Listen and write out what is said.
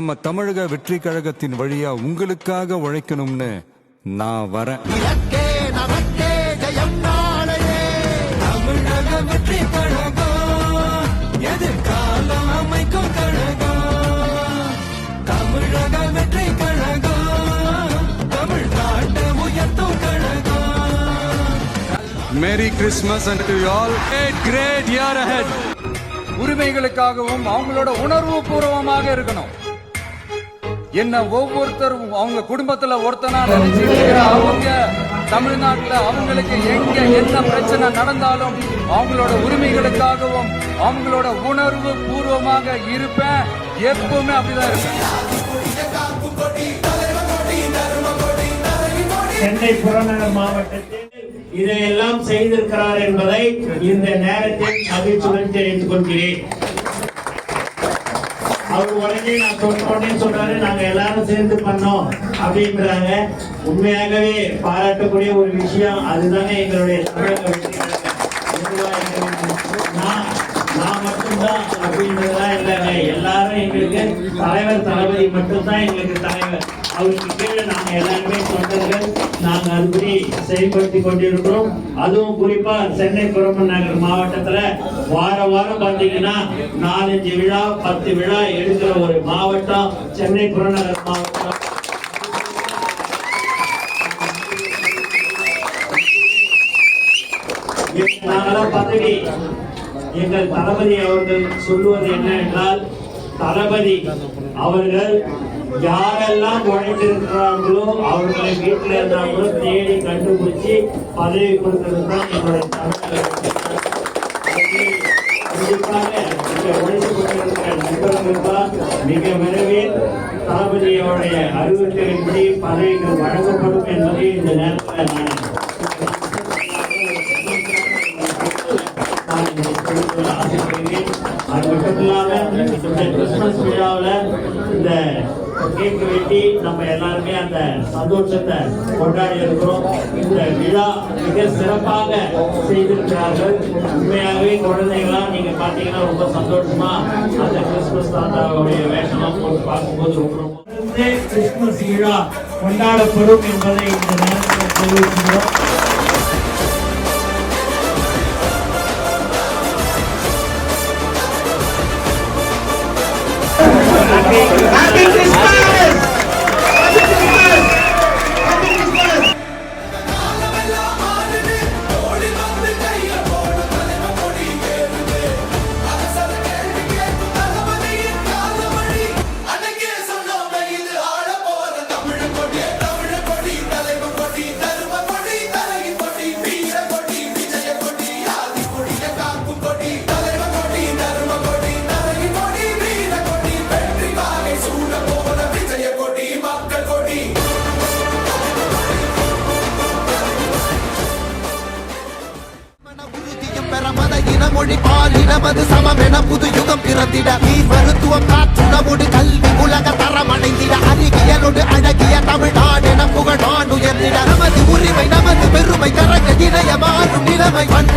நம்ம தமிழக வெற்றி கழகத்தின் வழியா உங்களுக்காக உழைக்கணும்னு நான் வரேன். Merry Christmas and to all great year ahead உரிமைகளுக்காகவும் அவங்களோட உணர்வு பூர்வமாக இருக்கணும். என்ன ஒவ்வொருத்தரும் அவங்க குடும்பத்துல ஒருத்தனா நினைச்சு அவங்க தமிழ்நாட்டுல அவங்களுக்கு எங்க என்ன பிரச்சனை நடந்தாலும் அவங்களோட உரிமைகளுக்காகவும் அவங்களோட உணர்வு பூர்வமாக இருப்பேன். எப்பவுமே அப்படிதான் இருப்பேன். சென்னை புறநகர் மாவட்டத்தில் இதையெல்லாம் செய்திருக்கிறார் என்பதை இந்த நேரத்தில் மகிழ்ச்சியுடன் தெரிவித்துக் கொள்கிறேன். அவர் உடனே நான் சொன்னேன்னு சொல்றாரு நாங்க எல்லாரும் சேர்ந்து பண்ணோம் அப்படின்றாங்க. உண்மையாகவே பாராட்டக்கூடிய ஒரு விஷயம் அதுதானே எங்களுடைய தமிழக நான் மட்டும்தான் அப்படின்றதெல்லாம் இல்லைங்க. எல்லாரும் எங்களுக்கு தலைவர் தளபதி மட்டும்தான் எங்களுக்கு தலைவர். அவருக்கு கீழே நாங்கள் எல்லாருமே தொண்டர்கள் நாங்கள் அதுபடி செயல்படுத்தி கொண்டிருக்கிறோம். அதுவும் குறிப்பா சென்னை புறமன் நகர் மாவட்டத்துல வார வாரம் பாத்தீங்கன்னா நாலஞ்சு விழா பத்து விழா எடுக்கிற ஒரு மாவட்டம் சென்னை புறநகர் மாவட்டம். நாங்களாம் பதவி எங்கள் தளபதி அவர்கள் சொல்லுவது என்ன என்றால் தளபதி அவர்கள் யாரெல்லாம் உழைத்திருக்கிறார்களோ அவர்களை வீட்டில் இருந்தாங்களோ தேடி கண்டுபிடிச்சி பதவி கொடுத்தது தான் எங்களுடைய மிக விரைவில் தளபதியோடைய அறிவுறுத்தலின்படி பதவிகள் வழங்கப்படும் என்பதை இந்த நேரத்தில் நான் நான் இதை தெரிவித்துக் கொள்ள ஆசைப்படுகிறேன். அது மட்டும் இந்த கிறிஸ்துமஸ் இந்த வெட்டி நம்ம எல்லாருமே அந்த சந்தோஷத்தை கொண்டாடி இருக்கிறோம் இந்த விழா மிக சிறப்பாக செய்திருக்கிறார்கள் உண்மையாகவே குழந்தைகளா நீங்க பாத்தீங்கன்னா ரொம்ப சந்தோஷமா அந்த கிறிஸ்துமஸ் தாத்தாவுடைய வேஷம்லாம் போட்டு பார்க்கும்போது ரொம்ப ரொம்ப கிறிஸ்துமஸ் விழா கொண்டாடப்படும் என்பதை இந்த நேரத்தில் தெரிவிக்கிறோம் Amém. மத இன மொழி பாலினமது சமமென புது யுகம் பிறந்திட. நீ மருத்துவம் காற்றுணவோடு கல்வி உலக தரமடைந்திட அறிவியலோடு அழகிய தமிழ்நாடென நான் உயர்ந்திட நமது உரிமை நமது பெருமை கரக இணைய மாறும் நிலைமை. பண்